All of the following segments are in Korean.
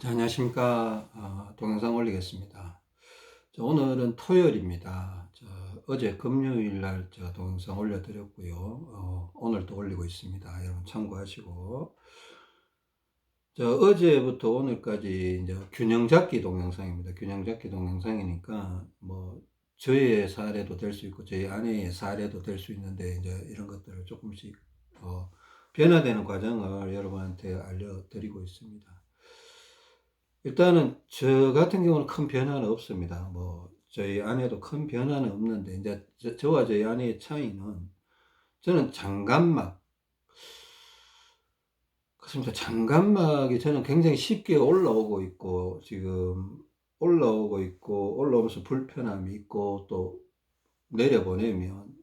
자, 안녕하십니까. 어, 동영상 올리겠습니다. 자, 오늘은 토요일입니다. 저, 어제 금요일 날 제가 동영상 올려드렸고요. 어, 오늘도 올리고 있습니다. 여러분 참고하시고. 저, 어제부터 오늘까지 이제 균형 잡기 동영상입니다. 균형 잡기 동영상이니까 뭐 저의 사례도 될 수 있고 저희 아내의 사례도 될 수 있는데 이제 이런 것들을 조금씩 어, 변화되는 과정을 여러분한테 알려드리고 있습니다. 일단은 저 같은 경우는 큰 변화는 없습니다. 뭐 저희 아내도 큰 변화는 없는데 이제 저, 저와 저희 아내의 차이는 저는 장간막 그렇습니다. 장간막이 저는 굉장히 쉽게 올라오고 있고 지금 올라오고 있고 올라오면서 불편함이 있고 또 내려보내면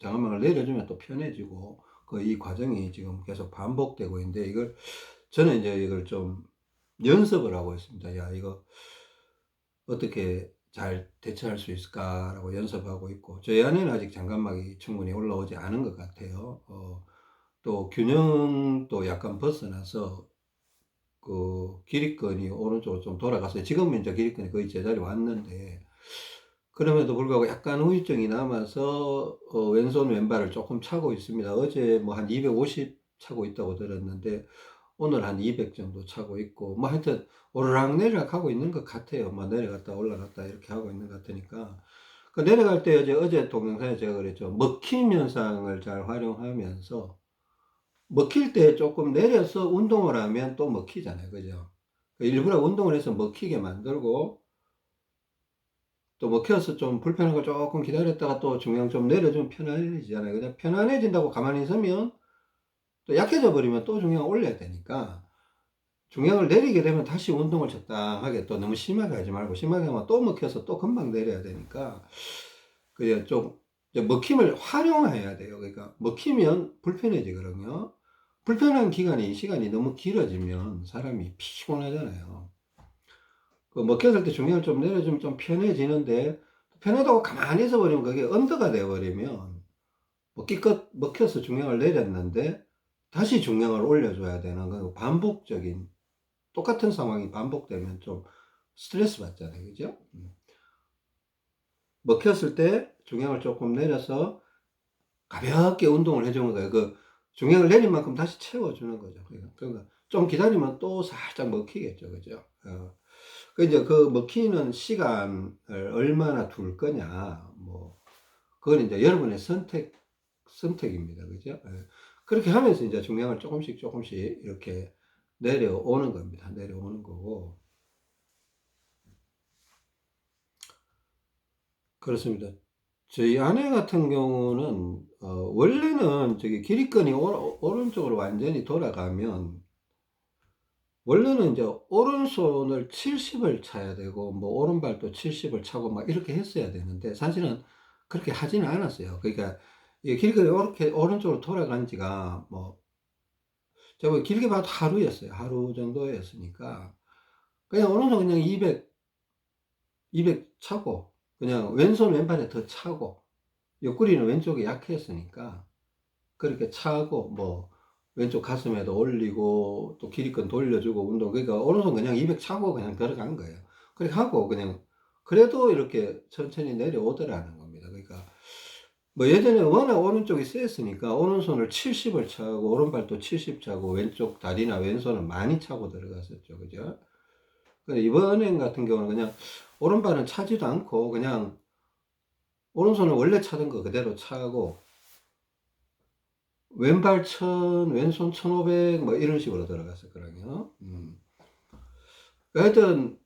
장간막을 내려주면 또 편해지고 그 이 과정이 지금 계속 반복되고 있는데 이걸 저는 이제 이걸 좀 연습을 하고 있습니다. 야, 이거 어떻게 잘 대처할 수 있을까라고 연습하고 있고, 저희 아내는 아직 장관막이 충분히 올라오지 않은 것 같아요. 어, 또 균형도 약간 벗어나서 그 길이끈이 오른쪽으로 좀 돌아갔어요. 지금은 이제 길이끈이 거의 제자리 왔는데, 그럼에도 불구하고 약간 후유증이 남아서 어, 왼손 왼발을 조금 차고 있습니다. 어제 뭐 한 250 차고 있다고 들었는데 오늘 한 200 정도 차고 있고, 뭐 하여튼 오르락 내리락 하고 있는 것 같아요. 뭐 내려갔다 올라갔다 이렇게 하고 있는 것 같으니까. 그 내려갈 때 어제, 어제 동영상에 제가 그랬죠. 먹힘 현상을 잘 활용하면서 먹힐 때 조금 내려서 운동을 하면 또 먹히잖아요. 그죠? 그 일부러 운동을 해서 먹히게 만들고 또 먹혀서 좀 불편한 걸 조금 기다렸다가 또 중량 좀 내려주면 편안해지잖아요. 그냥 편안해진다고 가만히 있으면 또 약해져 버리면 또 중량을 올려야 되니까 중량을 내리게 되면 다시 운동을 적당하게 또 너무 심하게 하지 말고 심하게 하면 또 먹혀서 또 금방 내려야 되니까 그게 좀 먹힘을 활용해야 돼요. 그러니까 먹히면 불편해지거든요. 불편한 기간이 시간이 너무 길어지면 사람이 피곤하잖아요. 그 먹혔을 때 중량을 좀 내려주면 좀 편해지는데 편하다고 가만히 있어 버리면 그게 언더가 되어 버리면 먹기껏 먹혀서 중량을 내렸는데 다시 중량을 올려줘야 되는 건 반복적인 똑같은 상황이 반복되면 좀 스트레스 받잖아요. 그죠? 음. 먹혔을 때 중량을 조금 내려서 가볍게 운동을 해주는 거예요. 그 중량을 내린 만큼 다시 채워주는 거죠. 그러니까 좀 기다리면 또 살짝 먹히겠죠. 그죠? 어. 그 이제 그 먹히는 시간을 얼마나 둘 거냐, 뭐, 그건 이제 여러분의 선택, 선택입니다. 그죠? 예. 그렇게 하면서 이제 중량을 조금씩 조금씩 이렇게 내려오는 겁니다. 내려오는 거고. 그렇습니다. 저희 아내 같은 경우는, 어, 원래는 저기 오, 오른쪽으로 완전히 돌아가면, 원래는 이제 오른손을 70을 차야 되고, 뭐 오른발도 70을 차고 막 이렇게 했어야 되는데, 사실은 그렇게 하지는 않았어요. 그러니까 이 길거리 이렇게 오른쪽으로 돌아간 지가 뭐 제가 길게 봐도 하루였어요. 하루 정도였으니까 그냥 오른쪽 그냥 200 200 차고 그냥 왼손 왼발에 더 차고 옆구리는 왼쪽에 약했으니까 그렇게 차고 뭐 왼쪽 가슴에도 올리고 또 길이끈 돌려주고 운동 그러니까 오른손 그냥 200 차고 그냥 들어간 거예요. 그렇게 하고 그냥 그래도 이렇게 천천히 내려오더라는 겁니다. 뭐 예전에 워낙 오른쪽이 세었으니까 오른손을 70을 차고 오른발도 70 차고 왼쪽 다리나 왼손은 많이 차고 들어갔었죠. 그죠? 근데 이번엔 같은 경우는 그냥 오른발은 차지도 않고 그냥 오른손은 원래 차던 거 그대로 차고 왼발 천, 왼손 1500, 뭐 이런 식으로 들어갔었거든요. 음. 하여튼,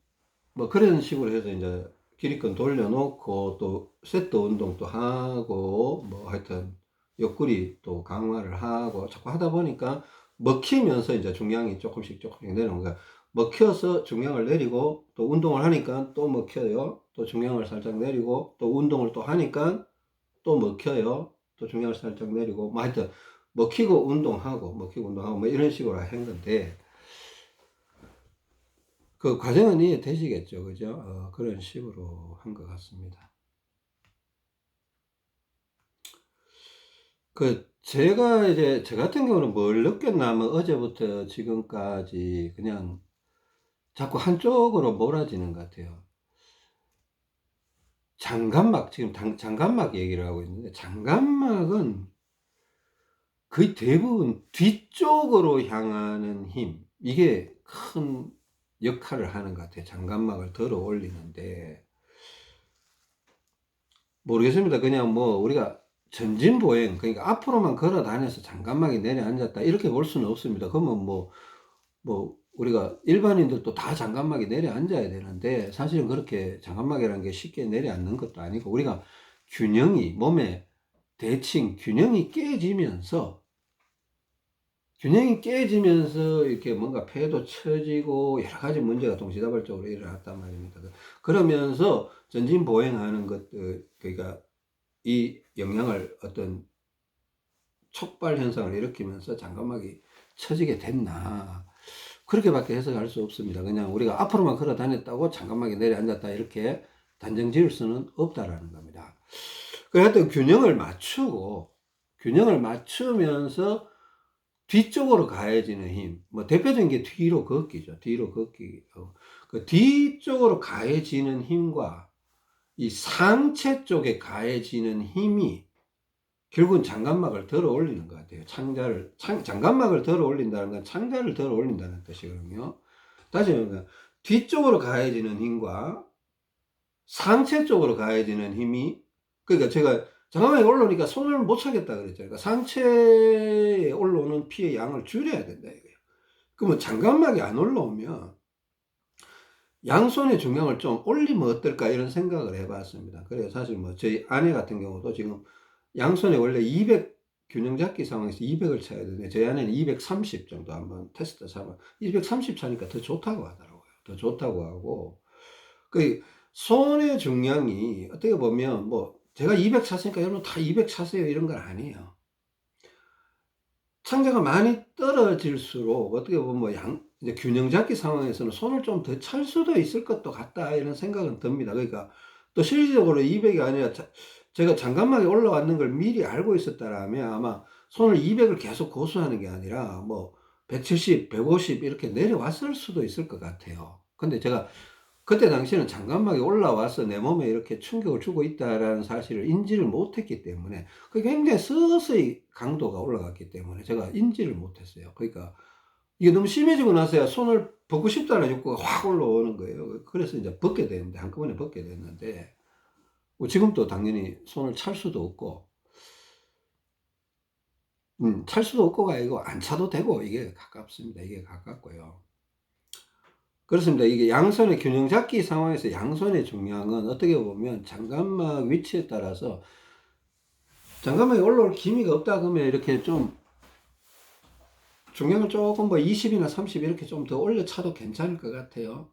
뭐 그런 식으로 해서 이제 길이끈 돌려놓고 또 세트 운동도 하고 뭐 하여튼 옆구리 또 강화를 하고 자꾸 하다 보니까 먹히면서 이제 중량이 조금씩 조금씩 내려오는 거야. 먹혀서 중량을 내리고 또 운동을 하니까 또 먹혀요. 또 중량을 살짝 내리고 또 운동을 또 하니까 또 먹혀요. 또 중량을 살짝 내리고 뭐 하여튼 먹히고 운동하고 먹히고 운동하고 뭐 이런 식으로 한 건데 그 과정은 이해되시겠죠, 그죠? 어, 그런 식으로 한 것 같습니다. 그 제가 이제 저 같은 경우는 뭘 느꼈나 하면 어제부터 지금까지 그냥 자꾸 한쪽으로 몰아지는 것 같아요. 장간막, 지금 장, 장간막 얘기를 하고 있는데, 장간막은 거의 대부분 뒤쪽으로 향하는 힘, 이게 큰 역할을 하는 것 같아요. 장간막을 들어 올리는데. 모르겠습니다. 그냥 뭐 우리가 전진보행, 그러니까 앞으로만 걸어 다녀서 장간막이 내려앉았다. 이렇게 볼 수는 없습니다. 그러면 뭐, 뭐, 우리가 일반인들도 다 장간막이 내려앉아야 되는데, 사실은 그렇게 장간막이라는 게 쉽게 내려앉는 것도 아니고, 우리가 균형이, 몸에 대칭, 균형이 깨지면서, 균형이 깨지면서 이렇게 뭔가 폐도 처지고 여러 가지 문제가 동시다발적으로 일어났단 말입니다. 그러면서 전진 보행하는 것들, 그러니까 이 영향을 어떤 촉발 현상을 일으키면서 장갑막이 처지게 됐나. 그렇게밖에 해석할 수 없습니다. 그냥 우리가 앞으로만 걸어 다녔다고 장갑막이 내려앉았다 이렇게 단정 지을 수는 없다라는 겁니다. 그 하여튼 균형을 맞추고 균형을 맞추면서 뒤쪽으로 가해지는 힘, 뭐 대표적인 게 뒤로 걷기죠. 뒤로 걷기. 어, 그 뒤쪽으로 가해지는 힘과 이 상체 쪽에 가해지는 힘이 결국은 장갑막을 들어 올리는 것 같아요. 창자를, 창, 장갑막을 들어 올린다는 건 창자를 들어 올린다는 뜻이거든요. 다시 말하면 뒤쪽으로 가해지는 힘과 상체 쪽으로 가해지는 힘이 그러니까 제가 장갑막이 올라오니까 손을 못 차겠다 그랬죠. 그러니까 상체에 올라오는 피의 양을 줄여야 된다 이거예요. 그러면 장갑막이 안 올라오면 양손의 중량을 좀 올리면 어떨까 이런 생각을 해봤습니다. 그래서 사실 뭐 저희 아내 같은 경우도 지금 양손에 원래 200 균형 잡기 상황에서 200을 쳐야 되는데 저희 아내는 230 정도 한번 테스트 잡아 230 차니까 더 좋다고 하더라고요. 더 좋다고 하고 그 손의 중량이 어떻게 보면 뭐 제가 200 찼으니까 여러분 다 200 차세요 이런 건 아니에요. 창자가 많이 떨어질수록 어떻게 보면 뭐 양, 이제 균형 잡기 상황에서는 손을 좀 더 찰 수도 있을 것도 같다 이런 생각은 듭니다. 그러니까 또 실질적으로 200이 아니라 자, 제가 장갑막이 올라왔는 걸 미리 알고 있었다라면 아마 손을 200을 계속 고수하는 게 아니라 뭐 170, 150 이렇게 내려왔을 수도 있을 것 같아요. 근데 제가 그때 당시에는 장갑막이 올라와서 내 몸에 이렇게 충격을 주고 있다라는 사실을 인지를 못했기 때문에 그게 굉장히 서서히 강도가 올라갔기 때문에 제가 인지를 못했어요. 그러니까 이게 너무 심해지고 나서야 손을 벗고 싶다는 욕구가 확 올라오는 거예요. 그래서 이제 벗게 되는데 한꺼번에 벗게 됐는데 뭐 지금도 당연히 손을 찰 수도 없고 음, 찰 수도 없고가 아니고 안 차도 되고 이게 가깝습니다. 이게 가깝고요. 그렇습니다. 이게 양손의 균형 잡기 상황에서 양손의 중량은 어떻게 보면 장갑막 위치에 따라서 장갑막이 올라올 기미가 없다 그러면 이렇게 좀 중량을 조금 뭐 20이나 30 이렇게 좀 더 올려 차도 괜찮을 것 같아요.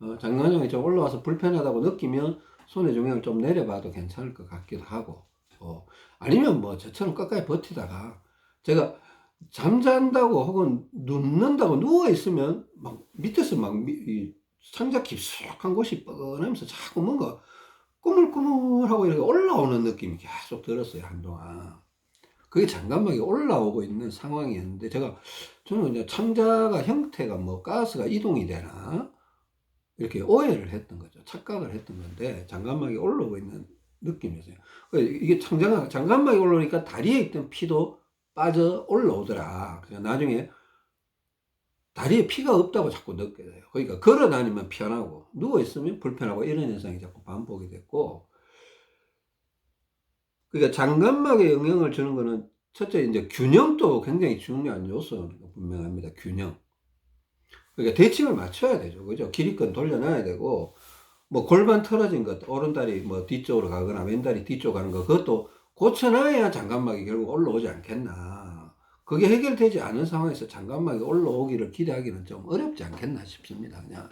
어, 장관장이 좀 올라와서 불편하다고 느끼면 손의 중량을 좀 내려봐도 괜찮을 것 같기도 하고, 어, 아니면 뭐 저처럼 끝까지 버티다가 제가 잠잔다고 혹은 눕는다고 누워 있으면 막 밑에서 막이 상자 깊숙한 곳이 뻐근하면서 자꾸 뭔가 꾸물꾸물하고 이렇게 올라오는 느낌이 계속 들었어요 한동안. 그게 장갑막이 올라오고 있는 상황이었는데 제가 저는 이제 창자가 형태가 뭐 가스가 이동이 되나 이렇게 오해를 했던 거죠. 착각을 했던 건데 장갑막이 올라오고 있는 느낌이었어요. 이게 창자가 장갑막이 올라오니까 다리에 있던 피도 빠져 올라오더라. 그래서 나중에 다리에 피가 없다고 자꾸 느껴 돼요. 그러니까 걸어 다니면 편하고 누워 있으면 불편하고 이런 현상이 자꾸 반복이 됐고 그러니까 장관막에 영향을 주는 거는 첫째 이제 균형도 굉장히 중요한 요소가 분명합니다. 균형. 그러니까 대칭을 맞춰야 되죠. 그죠? 길이건 돌려놔야 되고 뭐 골반 틀어진 것, 오른다리 뭐 뒤쪽으로 가거나 왼다리 뒤쪽 가는 거 그것도 고쳐놔야 장관막이 결국 올라오지 않겠나. 그게 해결되지 않은 상황에서 장관막이 올라오기를 기대하기는 좀 어렵지 않겠나 싶습니다. 그냥.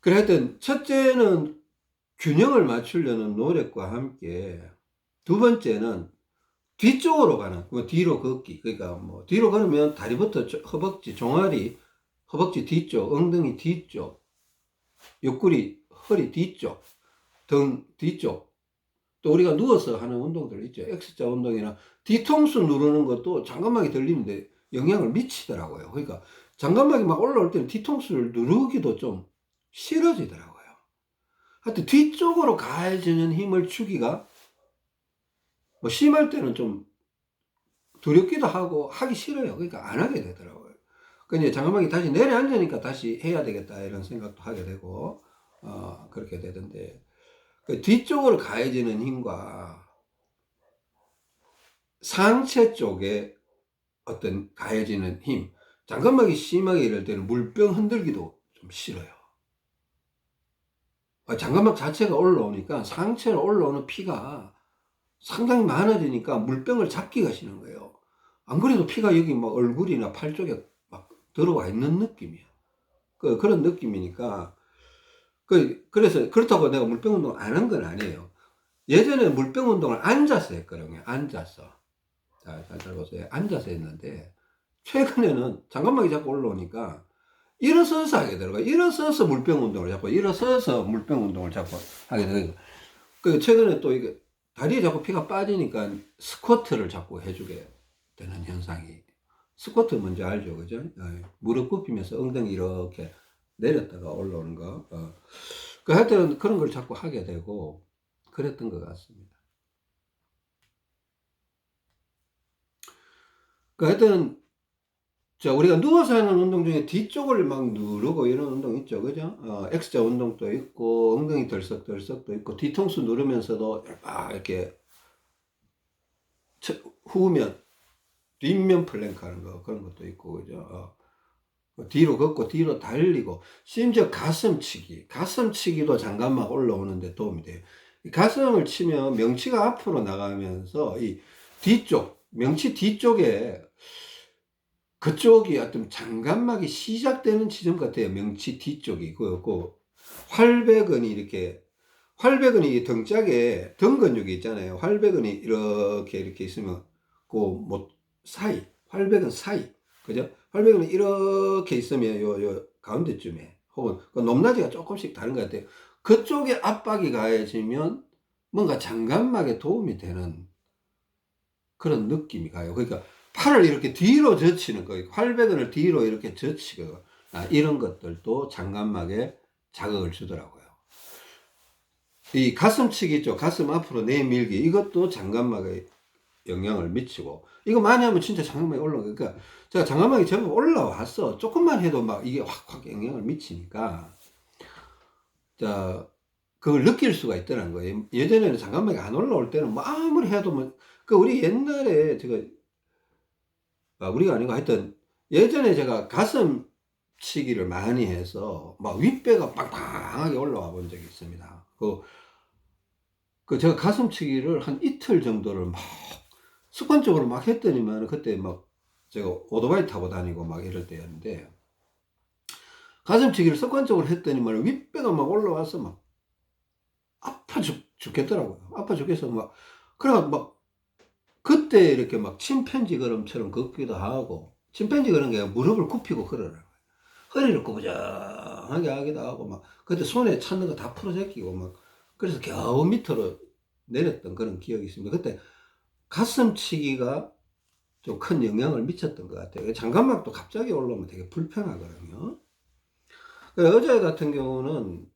그래 하여튼, 첫째는 균형을 맞추려는 노력과 함께, 두 번째는 뒤쪽으로 가는, 뭐 뒤로 걷기. 그러니까 뭐, 뒤로 걸으면 다리부터 허벅지, 종아리, 허벅지 뒤쪽, 엉덩이 뒤쪽, 옆구리, 허리 뒤쪽, 등 뒤쪽, 또 우리가 누워서 하는 운동들 있죠. X자 운동이나 뒤통수 누르는 것도 장갑막이 들리는데 영향을 미치더라고요. 그러니까 장갑막이 막 올라올 때는 뒤통수를 누르기도 좀 싫어지더라고요. 하여튼 뒤쪽으로 가해지는 힘을 주기가 뭐 심할 때는 좀 두렵기도 하고 하기 싫어요. 그러니까 안 하게 되더라고요. 그러니까 장갑막이 다시 내려앉으니까 다시 해야 되겠다 이런 생각도 하게 되고 어, 그렇게 되던데 그 뒤쪽으로 가해지는 힘과 상체 쪽에 어떤 가해지는 힘 장갑막이 심하게 이럴 때는 물병 흔들기도 좀 싫어요. 아, 장갑막 자체가 올라오니까 상체로 올라오는 피가 상당히 많아지니까 물병을 잡기가 싫은 거예요. 안 그래도 피가 여기 막 얼굴이나 팔 쪽에 막 들어와 있는 느낌이야. 그, 그런 느낌이니까. 그, 그래서 그렇다고 내가 물병 운동 안한 건 아니에요. 예전에 물병 운동을 앉아서 했거든요. 앉아서. 자, 잘, 잘 보세요. 앉아서 했는데, 최근에는 장갑막이 자꾸 올라오니까, 일어서서 하게 되더라고요. 일어서서 물병 운동을 자꾸, 일어서서 물병 운동을 자꾸 하게 되고, 그, 최근에 또 이게, 다리에 자꾸 피가 빠지니까 스쿼트를 자꾸 해주게 되는 현상이. 스쿼트 뭔지 알죠? 그죠? 예. 무릎 굽히면서 엉덩이 이렇게 내렸다가 올라오는 거. 어. 그 하여튼 그런 걸 자꾸 하게 되고, 그랬던 것 같습니다. 그 하여튼, 자, 우리가 누워서 하는 운동 중에 뒤쪽을 막 누르고 이런 운동 있죠. 그죠? 어, X자 운동도 있고, 엉덩이 덜썩덜썩도 있고, 뒤통수 누르면서도 막 이렇게 侧- 후면, 뒷면 플랭크 하는 거, 그런 것도 있고, 그죠? 어. 뒤로 걷고, 뒤로 달리고, 심지어 가슴 치기. 가슴 치기도 장갑막 올라오는데 도움이 돼요. 이 가슴을 치면 명치가 앞으로 나가면서 이 뒤쪽, 명치 뒤쪽에 그쪽이 어떤 장갑막이 시작되는 지점 같아요. 명치 뒤쪽이. 그, 그, 활배근이 이렇게, 활배근이 이 등짝에 등 근육이 있잖아요. 활배근이 이렇게, 이렇게 있으면, 그, 뭐, 사이, 활배근 사이. 그죠? 활배근이 이렇게 있으면 요, 요, 가운데쯤에, 혹은 그 높낮이가 조금씩 다른 것 같아요. 그쪽에 압박이 가해지면 뭔가 장갑막에 도움이 되는 그런 느낌이 가요. 그러니까 팔을 이렇게 뒤로 젖히는 거, 활배근을 뒤로 이렇게 젖히고, 아, 이런 것들도 장갑막에 자극을 주더라고요. 이 가슴치기 있죠. 가슴 앞으로 내밀기. 이것도 장갑막에 영향을 미치고. 이거 많이 하면 진짜 장갑막이 올라오니까. 그러니까 제가 장갑막이 전부 올라왔어. 조금만 해도 막 이게 확확 영향을 미치니까. 자, 그걸 느낄 수가 있더라는 거예요. 예전에는 장갑막이 안 올라올 때는 뭐 아무리 해도 뭐, 그 우리 옛날에 제가 아, 우리가 아니고 하여튼 예전에 제가 가슴 치기를 많이 해서 막 윗배가 빵빵하게 올라와 본 적이 있습니다. 그, 그 제가 가슴 치기를 한 이틀 정도를 막 습관적으로 막 했더니만 그때 막 제가 오토바이 타고 다니고 막 이럴 때였는데 가슴 치기를 습관적으로 했더니만 윗배가 막 올라와서 막 아파 죽, 죽겠더라고요. 아파 죽겠어 막 그래가 막 그때 이렇게 막 침팬지 걸음처럼 걷기도 하고 침팬지 그런 게 무릎을 굽히고 그러더라고요. 허리를 구부정하게 하기도 하고 막 그때 손에 찾는 거 다 풀어 제끼고 막 그래서 겨우 밑으로 내렸던 그런 기억이 있습니다. 그때 가슴 치기가 좀 큰 영향을 미쳤던 것 같아요. 장갑막도 갑자기 올라오면 되게 불편하거든요. 그 어제 같은 경우는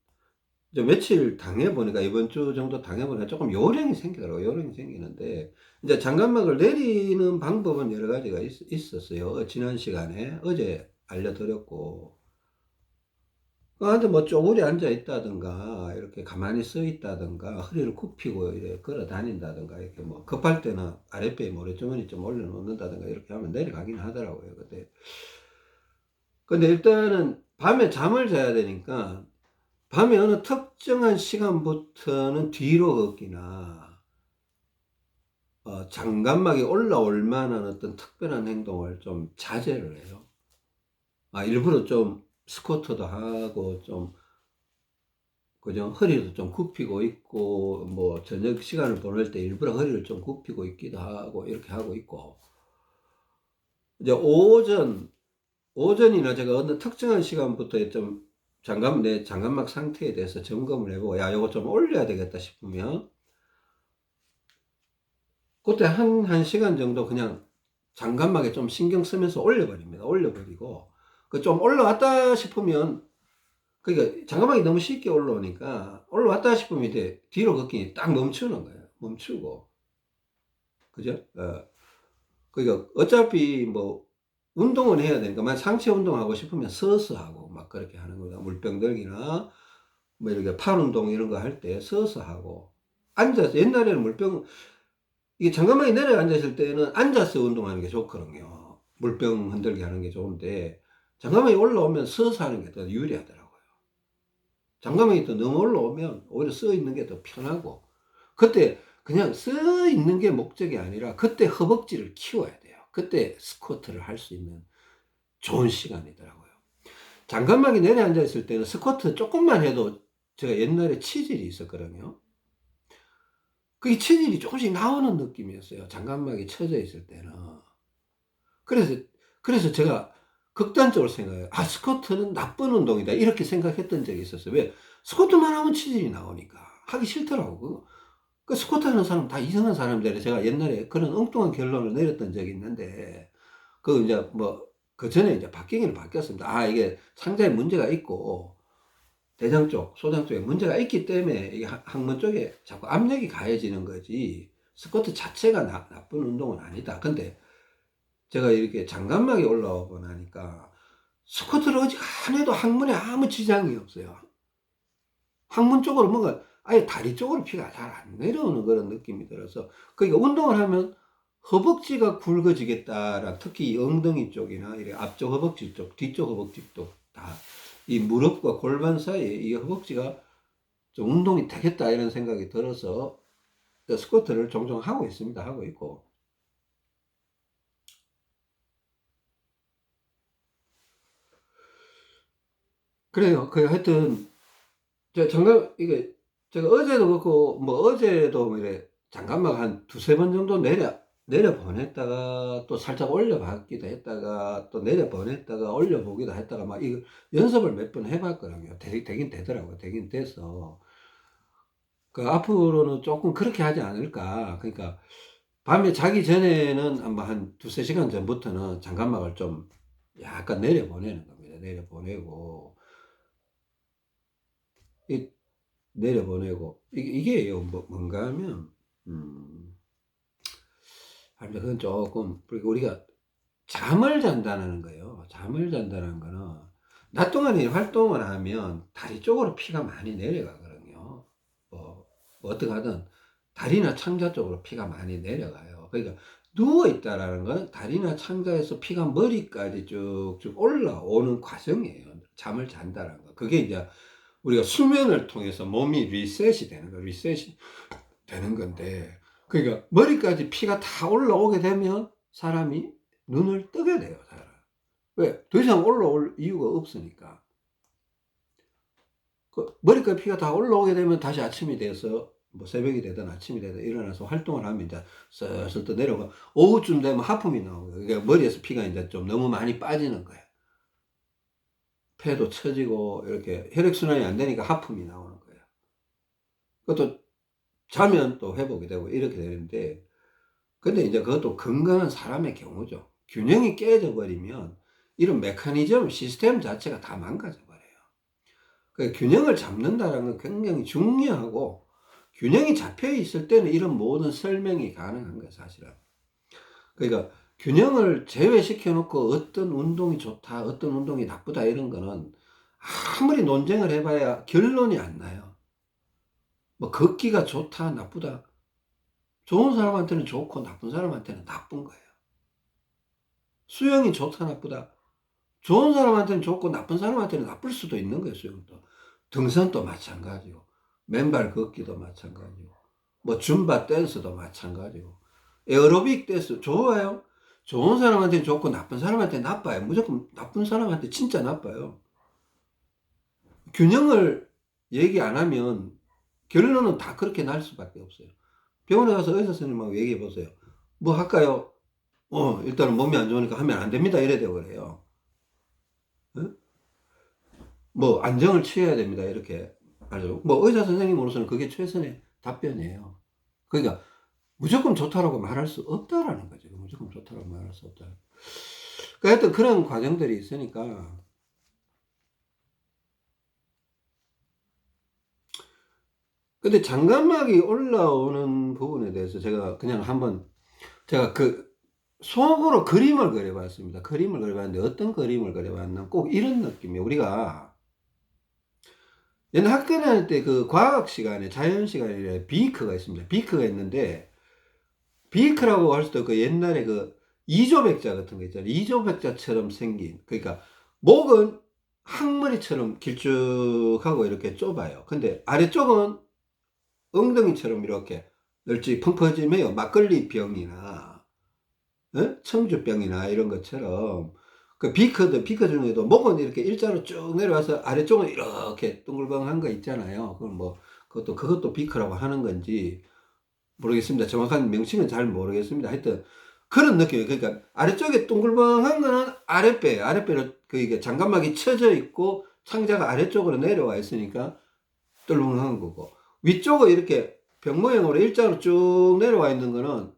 며칠 당해보니까 이번 주 정도 당해보니까 조금 요령이 생기더라고요. 요령이 생기는데 이제 장갑막을 내리는 방법은 여러 가지가 있, 었어요 지난 시간에 어제 알려드렸고 그한테 뭐 쪼그리 앉아 있다든가 이렇게 가만히 서 있다든가 허리를 굽히고 이렇게 걸어 다닌다든가 이렇게 뭐 급할 때는 아랫배에 모래주머니 좀 올려놓는다든가 이렇게 하면 내려가긴 하더라고요. 근데 근데 일단은 밤에 잠을 자야 되니까 밤에 어느 특정한 시간부터는 뒤로 걷기나 어, 장갑막이 올라올 만한 어떤 특별한 행동을 좀 자제를 해요. 아, 일부러 좀 스쿼트도 하고 좀 그죠? 허리도 좀 굽히고 있고 뭐 저녁 시간을 보낼 때 일부러 허리를 좀 굽히고 있기도 하고 이렇게 하고 있고 이제 오전 오전이나 제가 어느 특정한 시간부터 좀 장갑 내 장갑막 상태에 대해서 점검을 해보고 야 이거 좀 올려야 되겠다 싶으면 그때 한, 한 시간 정도 그냥 장갑막에 좀 신경 쓰면서 올려버립니다. 올려버리고 그 좀 올라왔다 싶으면 그러니까 장가방이 너무 쉽게 올라오니까 올라왔다 싶으면 이제 뒤로 걷기 딱 멈추는 거예요. 멈추고 그죠? 어. 그러니까 어차피 뭐 운동은 해야 되니까 만 상체 운동하고 싶으면 서서 하고 막 그렇게 하는 거다. 물병 들기나 뭐 이렇게 팔 운동 이런 거 할 때 서서 하고 앉아서 옛날에는 물병 이게 장가방이 내려 앉아 있을 때는 앉아서 운동하는 게 좋거든요. 물병 흔들기 하는 게 좋은데 장가방이 올라오면 서서 하는 게 더 유리하더라고요. 장가방이 또 너무 올라오면 오히려 서 있는 게 더 편하고 그때 그냥 서 있는 게 목적이 아니라 그때 허벅지를 키워야 돼요. 그때 스쿼트를 할 수 있는 좋은 시간이더라고요. 장관막이 내려 앉아 있을 때는 스쿼트 조금만 해도 제가 옛날에 치질이 있었거든요. 그게 치질이 조금씩 나오는 느낌이었어요. 장관막이 쳐져 있을 때는. 그래서, 그래서 제가 극단적으로 생각해요. 아, 스쿼트는 나쁜 운동이다. 이렇게 생각했던 적이 있었어요. 왜? 스쿼트만 하면 치질이 나오니까. 하기 싫더라고. 그 스쿼트 하는 사람 다 이상한 사람들이 제가 옛날에 그런 엉뚱한 결론을 내렸던 적이 있는데, 그 이제 뭐, 그 전에 이제 바뀌기는 바뀌었습니다. 아, 이게 상자에 문제가 있고, 대장 쪽, 소장 쪽에 문제가 있기 때문에 이게 하- 항문 쪽에 자꾸 압력이 가해지는 거지, 스쿼트 자체가 나, 나쁜 운동은 아니다. 근데 제가 이렇게 장관막이 올라오고 나니까 스쿼트를 어지간 해도 항문에 아무 지장이 없어요. 항문 쪽으로 뭔가 아예 다리 쪽으로 피가 잘 안 내려오는 그런 느낌이 들어서 그러니까 운동을 하면 허벅지가 굵어지겠다라 특히 이 엉덩이 쪽이나 이렇게 앞쪽 허벅지 쪽, 뒤쪽 허벅지 쪽 다 이 무릎과 골반 사이에 이 허벅지가 좀 운동이 되겠다 이런 생각이 들어서 그 스쿼트를 종종 하고 있습니다. 하고 있고 그래요. 그 하여튼 저 잠깐 이게 제가 어제도 그렇고 뭐 어제도 뭐 이래 잠깐만 한 두세 번 정도 내려 내려 보냈다가 또 살짝 올려 받기도 했다가 또 내려 보냈다가 올려 보기도 했다가 막 이거 연습을 몇 번 해봤거든요. 되, 되긴 되더라고요. 되긴 돼서 그 앞으로는 조금 그렇게 하지 않을까. 그러니까 밤에 자기 전에는 한번 한 두세 시간 전부터는 잠깐막을 좀 약간 내려 보내는 겁니다. 내려 보내고 이 내려보내고 이게 이게요 뭐, 뭔가 하면 음 그건 조금 그리고 우리가 잠을 잔다는 거예요. 잠을 잔다는 거는 낮 동안에 활동을 하면 다리 쪽으로 피가 많이 내려가거든요. 뭐, 뭐 어떻게 하든 다리나 창자 쪽으로 피가 많이 내려가요. 그러니까 누워 있다라는 건 다리나 창자에서 피가 머리까지 쭉쭉 올라오는 과정이에요. 잠을 잔다는 거. 그게 이제 우리가 수면을 통해서 몸이 리셋이 되는 거, 리셋이 되는 건데, 그러니까 머리까지 피가 다 올라오게 되면 사람이 눈을 뜨게 돼요, 사람. 왜? 더 이상 올라올 이유가 없으니까. 그 머리까지 피가 다 올라오게 되면 다시 아침이 돼서 뭐 새벽이 되든 아침이 되든 일어나서 활동을 하면 이제 슬슬 또 내려오고 오후쯤 되면 하품이 나오고 그러니까 머리에서 피가 이제 좀 너무 많이 빠지는 거예요. 폐도 처지고 이렇게 혈액순환이 안 되니까 하품이 나오는 거예요. 그것도 자면 또 회복이 되고 이렇게 되는데 근데 이제 그것도 건강한 사람의 경우죠. 균형이 깨져 버리면 이런 메커니즘, 시스템 자체가 다 망가져 버려요. 그 균형을 잡는다는 건 굉장히 중요하고 균형이 잡혀 있을 때는 이런 모든 설명이 가능한 거예요, 사실은. 그러니까 균형을 제외시켜 놓고 어떤 운동이 좋다, 어떤 운동이 나쁘다 이런 거는 아무리 논쟁을 해봐야 결론이 안 나요. 뭐 걷기가 좋다, 나쁘다. 좋은 사람한테는 좋고 나쁜 사람한테는 나쁜 거예요. 수영이 좋다, 나쁘다. 좋은 사람한테는 좋고 나쁜 사람한테는 나쁠 수도 있는 거예요, 수영도. 등산도 마찬가지고, 맨발 걷기도 마찬가지고, 뭐 줌바 댄스도 마찬가지고, 에어로빅 댄스 좋아요. 좋은 사람한테 좋고 나쁜 사람한테 나빠요. 무조건 나쁜 사람한테 진짜 나빠요. 균형을 얘기 안 하면 결론은 다 그렇게 날 수밖에 없어요. 병원에 가서 의사 선생님하고 얘기해 보세요. 뭐 할까요? 어, 일단은 몸이 안 좋으니까 하면 안 됩니다. 이래 되고 그래요. 응? 뭐 안정을 취해야 됩니다. 이렇게 말하죠. 뭐 의사 선생님으로서는 그게 최선의 답변이에요. 그러니까 무조건 좋다라고 말할 수 없다라는 거죠. 조금 좋더라 말할 수 없다. 그러니까 하여튼 그런 과정들이 있으니까 근데 장갑막이 올라오는 부분에 대해서 제가 그냥 한번 제가 그 속으로 그림을 그려봤습니다. 그림을 그려봤는데 어떤 그림을 그려봤나 꼭 이런 느낌이에요. 우리가 옛날 학교 다닐 때 그 과학 시간에 자연 시간에 비크가 있습니다. 비크가 있는데 비크라고 할 수도 그 옛날에 그 이조백자 같은 거 있잖아요. 이조백자처럼 생긴 그러니까 목은 항머리처럼 길쭉하고 이렇게 좁아요. 근데 아래쪽은 엉덩이처럼 이렇게 넓지 펑퍼짐해요. 막걸리 병이나 어? 청주병이나 이런 것처럼 그 비커도 비커 중에도 목은 이렇게 일자로 쭉 내려와서 아래쪽은 이렇게 둥글벙한 거 있잖아요. 그건 뭐 그것도 그것도 비커라고 하는 건지 모르겠습니다. 정확한 명칭은 잘 모르겠습니다. 하여튼 그런 느낌이에요. 그러니까 아래쪽에 둥글벙한 거는 아랫배, 아랫배로 그 이게 장갑막이 쳐져 있고 창자가 아래쪽으로 내려와 있으니까 뚫렁한 거고 위쪽은 이렇게 병 모양으로 일자로 쭉 내려와 있는 거는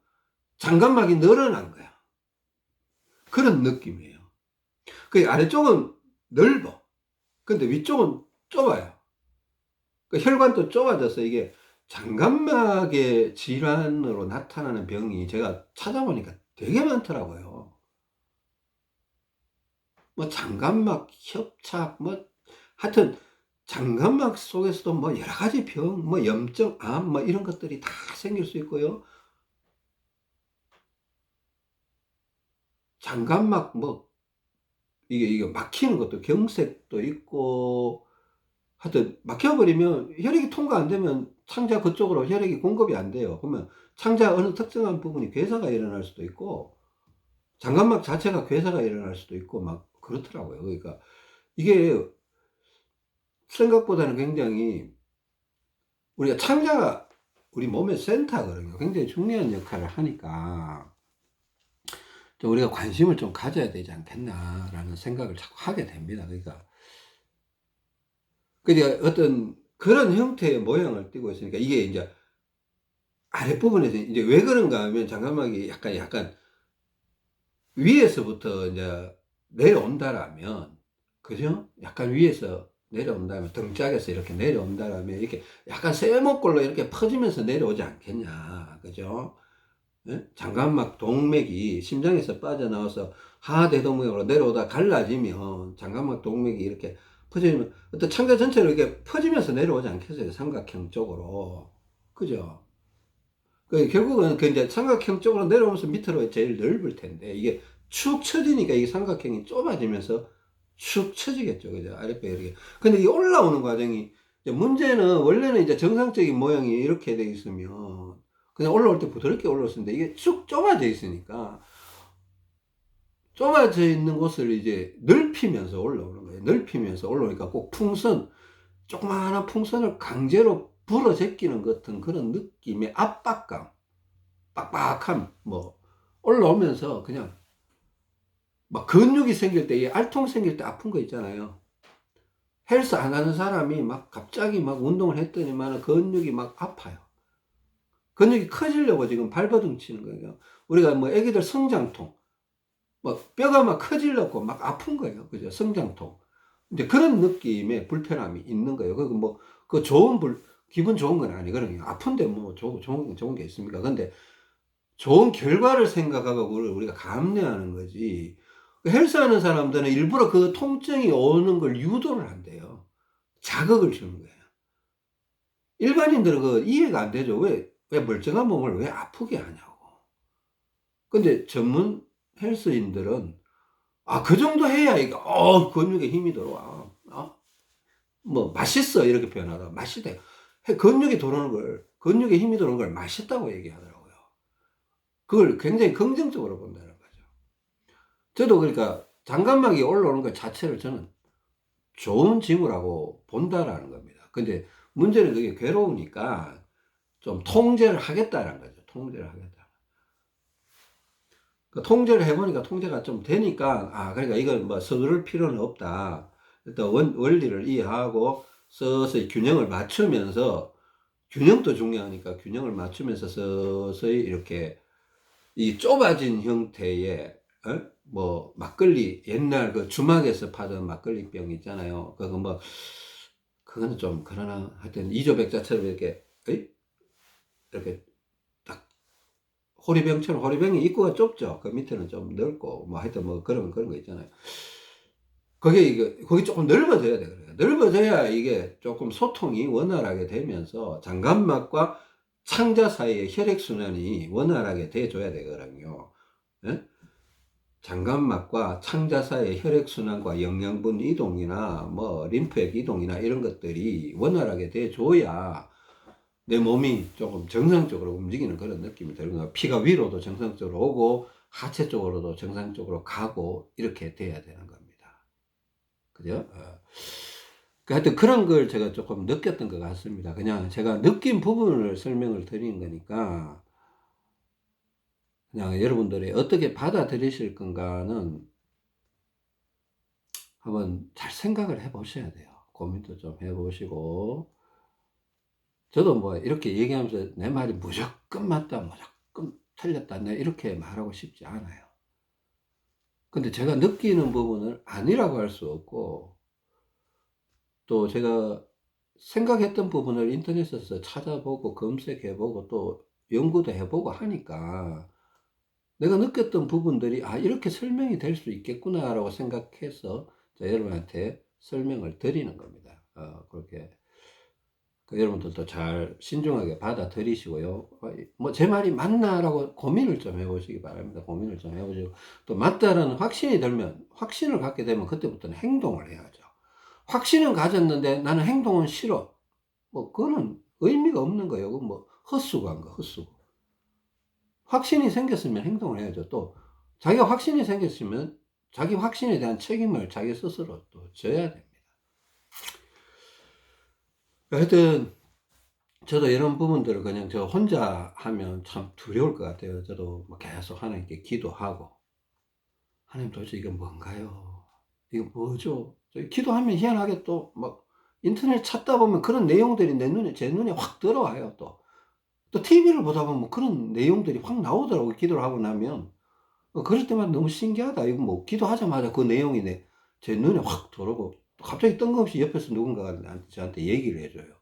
장갑막이 늘어난 거야. 그런 느낌이에요. 그 아래쪽은 넓어. 근데 위쪽은 좁아요. 그 혈관도 좁아져서 이게 장갑막의 질환으로 나타나는 병이 제가 찾아보니까 되게 많더라고요. 뭐 장갑막 협착 뭐 하여튼 장갑막 속에서도 뭐 여러 가지 병, 뭐 염증, 암, 뭐 이런 것들이 다 생길 수 있고요. 장갑막 뭐 이게 이게 막히는 것도 경색도 있고 하여튼 막혀버리면 혈액이 통과 안 되면 창자 그쪽으로 혈액이 공급이 안 돼요. 그러면 창자 어느 특정한 부분이 괴사가 일어날 수도 있고 장갑막 자체가 괴사가 일어날 수도 있고 막 그렇더라고요. 그러니까 이게 생각보다는 굉장히 우리가 창자가 우리 몸의 센터거든요. 굉장히 중요한 역할을 하니까 좀 우리가 관심을 좀 가져야 되지 않겠나라는 생각을 자꾸 하게 됩니다. 그러니까 그러니까 어떤 그런 형태의 모양을 띠고 있으니까 이게 이제 아랫부분에서 이제 왜 그런가 하면 장갑막이 약간 약간 위에서부터 이제 내려온다라면 그죠? 약간 위에서 내려온다면 등짝에서 이렇게 내려온다라면 이렇게 약간 쇠목골로 이렇게 퍼지면서 내려오지 않겠냐 그죠? 예? 장갑막 동맥이 심장에서 빠져나와서 하대동맥으로 내려오다 갈라지면 장갑막 동맥이 이렇게 퍼지면 어떤 창자 전체로 이렇게 퍼지면서 내려오지 않겠어요? 삼각형 쪽으로 그죠? 그 결국은 그 이제 삼각형 쪽으로 내려오면서 밑으로 제일 넓을 텐데 이게 축 처지니까 이게 삼각형이 좁아지면서 축 처지겠죠. 그죠? 아랫배 이렇게. 근데 이 올라오는 과정이 문제는 원래는 이제 정상적인 모양이 이렇게 돼 있으면 그냥 올라올 때 부드럽게 올라왔는데 이게 축 좁아져 있으니까 좁아져 있는 곳을 이제 넓히면서 올라오는 거예요. 넓히면서 올라오니까 꼭 풍선, 조그마한 풍선을 강제로 불어 제끼는 것 같은 그런 느낌의 압박감, 빡빡함, 뭐, 올라오면서 그냥 막 근육이 생길 때, 이 알통 생길 때 아픈 거 있잖아요. 헬스 안 하는 사람이 막 갑자기 막 운동을 했더니만 근육이 막 아파요. 근육이 커지려고 지금 발버둥 치는 거예요. 우리가 뭐 애기들 성장통, 뭐 뼈가 막 커지려고 막 아픈 거예요. 그죠? 성장통. 이제 그런 느낌의 불편함이 있는 거예요. 그 뭐, 그 좋은 불, 기분 좋은 건 아니거든요. 아픈데 뭐 좋은, 좋은, 좋은 게 있습니까? 근데 좋은 결과를 생각하고 우리가 감내하는 거지. 헬스하는 사람들은 일부러 그 통증이 오는 걸 유도를 한대요. 자극을 주는 거예요. 일반인들은 그 이해가 안 되죠. 왜, 왜 멀쩡한 몸을 왜 아프게 하냐고. 근데 전문 헬스인들은 아, 그 정도 해야 이거, 어, 근육에 힘이 들어와. 어? 뭐, 맛있어. 이렇게 표현하다. 맛있다. 근육이 들어오는 걸, 근육에 힘이 들어오는 걸 맛있다고 얘기하더라고요. 그걸 굉장히 긍정적으로 본다는 거죠. 저도 그러니까 장갑막이 올라오는 것 자체를 저는 좋은 징후라고 본다라는 겁니다. 근데 문제는 그게 괴로우니까 좀 통제를 하겠다라는 거죠. 통제를 하겠다. 그 통제를 해보니까 통제가 좀 되니까, 아, 그러니까 이건 뭐 서두를 필요는 없다. 일단 원, 원리를 이해하고 서서히 균형을 맞추면서, 균형도 중요하니까 균형을 맞추면서 서서히 이렇게 이 좁아진 형태의, 어? 뭐, 막걸리, 옛날 그 주막에서 파던 막걸리 병 있잖아요. 그거 뭐, 그거는 좀, 그러나 하여튼 이조백자처럼 이렇게 에이? 이렇게 딱 호리병처럼 호리병이 입구가 좁죠. 그 밑에는 좀 넓고 뭐 하여튼 뭐 그런 그런 거 있잖아요. 그게 이게 거기 조금 넓어져야 돼 그래요. 넓어져야 이게 조금 소통이 원활하게 되면서 장관막과 창자 사이의 혈액 순환이 원활하게 돼 줘야 되거든요. 예? 장관막과 창자 사이의 혈액 순환과 영양분 이동이나 뭐 림프액 이동이나 이런 것들이 원활하게 돼 줘야 내 몸이 조금 정상적으로 움직이는 그런 느낌이 들는 거야. 피가 위로도 정상적으로 오고 하체 쪽으로도 정상적으로 가고 이렇게 돼야 되는 겁니다. 그죠? 어. 그 하여튼 그런 걸 제가 조금 느꼈던 것 같습니다. 그냥 제가 느낀 부분을 설명을 드리는 거니까 그냥 여러분들이 어떻게 받아들이실 건가는 한번 잘 생각을 해 보셔야 돼요. 고민도 좀 해 보시고 저도 뭐 이렇게 얘기하면서 내 말이 무조건 맞다, 무조건 틀렸다, 내 이렇게 말하고 싶지 않아요. 근데 제가 느끼는 부분을 아니라고 할 수 없고, 또 제가 생각했던 부분을 인터넷에서 찾아보고 검색해보고 또 연구도 해보고 하니까 내가 느꼈던 부분들이 아, 이렇게 설명이 될 수 있겠구나라고 생각해서 자, 여러분한테 설명을 드리는 겁니다. 어, 그렇게 그 여러분들도 잘 신중하게 받아들이시고요. 뭐 제 말이 맞나라고 고민을 좀 해보시기 바랍니다. 고민을 좀 해보시고 또 맞다라는 확신이 들면 확신을 갖게 되면 그때부터는 행동을 해야죠. 확신은 가졌는데 나는 행동은 싫어. 뭐 그거는 의미가 없는 거예요. 그건 뭐 헛수고한 거, 헛수고. 확신이 생겼으면 행동을 해야죠. 또 자기가 확신이 생겼으면 자기 확신에 대한 책임을 자기 스스로 또 져야 됩니다. 하여튼 저도 이런 부분들을 그냥 저 혼자 하면 참 두려울 것 같아요. 저도 뭐 계속 하나님께 기도하고 하나님 도대체 이게 뭔가요? 이거 뭐죠? 기도하면 희한하게 또 막 인터넷 찾다 보면 그런 내용들이 내 눈에 제 눈에 확 들어와요. 또 또 TV를 보다 보면 그런 내용들이 확 나오더라고요. 기도를 하고 나면 어, 그럴 때마다 너무 신기하다. 이거 뭐 기도하자마자 그 내용이 내, 제 눈에 확 들어오고 갑자기 뜬금없이 옆에서 누군가가 저한테 얘기를 해줘요.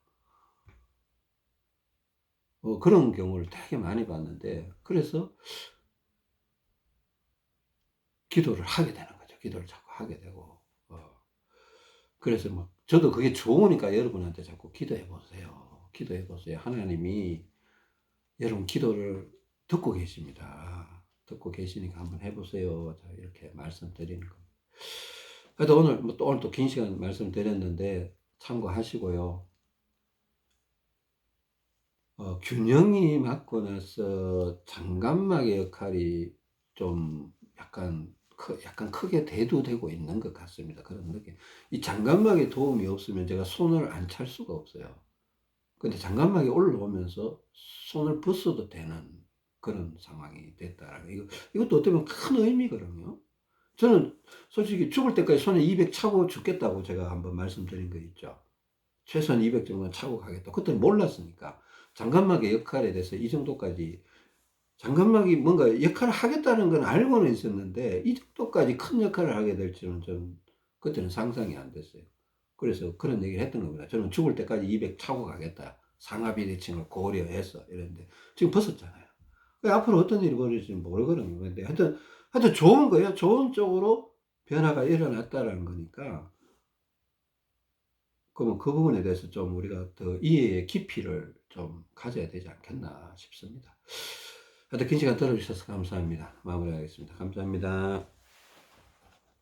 어, 그런 경우를 되게 많이 봤는데, 그래서 기도를 하게 되는 거죠. 기도를 자꾸 하게 되고. 어. 그래서 뭐, 저도 그게 좋으니까 여러분한테 자꾸 기도해 보세요. 기도해 보세요. 하나님이 여러분 기도를 듣고 계십니다. 듣고 계시니까 한번 해보세요. 자, 이렇게 말씀드리는 겁니다. 그래도 오늘 뭐 또 오늘 또 긴 시간 말씀드렸는데 참고하시고요. 어, 균형이 맞고 나서 장관막의 역할이 좀 약간 크, 약간 크게 대두되고 있는 것 같습니다. 그런 느낌. 이 장관막의 도움이 없으면 제가 손을 안 찰 수가 없어요. 근데 장관막이 올라오면서 손을 부숴도 되는 그런 상황이 됐다라는 이거 이것도 어떻게 보면 큰 의미거든요. 저는 솔직히 죽을 때까지 손에 200 차고 죽겠다고 제가 한번 말씀드린 거 있죠. 최소한 200 정도는 차고 가겠다. 그때는 몰랐으니까. 장관막의 역할에 대해서 이 정도까지 장관막이 뭔가 역할을 하겠다는 건 알고는 있었는데 이 정도까지 큰 역할을 하게 될 줄은 좀 그때는 상상이 안 됐어요. 그래서 그런 얘기를 했던 겁니다. 저는 죽을 때까지 200 차고 가겠다. 상하비대칭을 고려해서 이랬는데 지금 벗었잖아요. 앞으로 어떤 일이 벌어질지 모르거든요. 근데 하여튼 하여튼 좋은 거예요. 좋은 쪽으로 변화가 일어났다라는 거니까 그러면 그 부분에 대해서 좀 우리가 더 이해의 깊이를 좀 가져야 되지 않겠나 싶습니다. 하여튼 긴 시간 들어주셔서 감사합니다. 마무리하겠습니다. 감사합니다.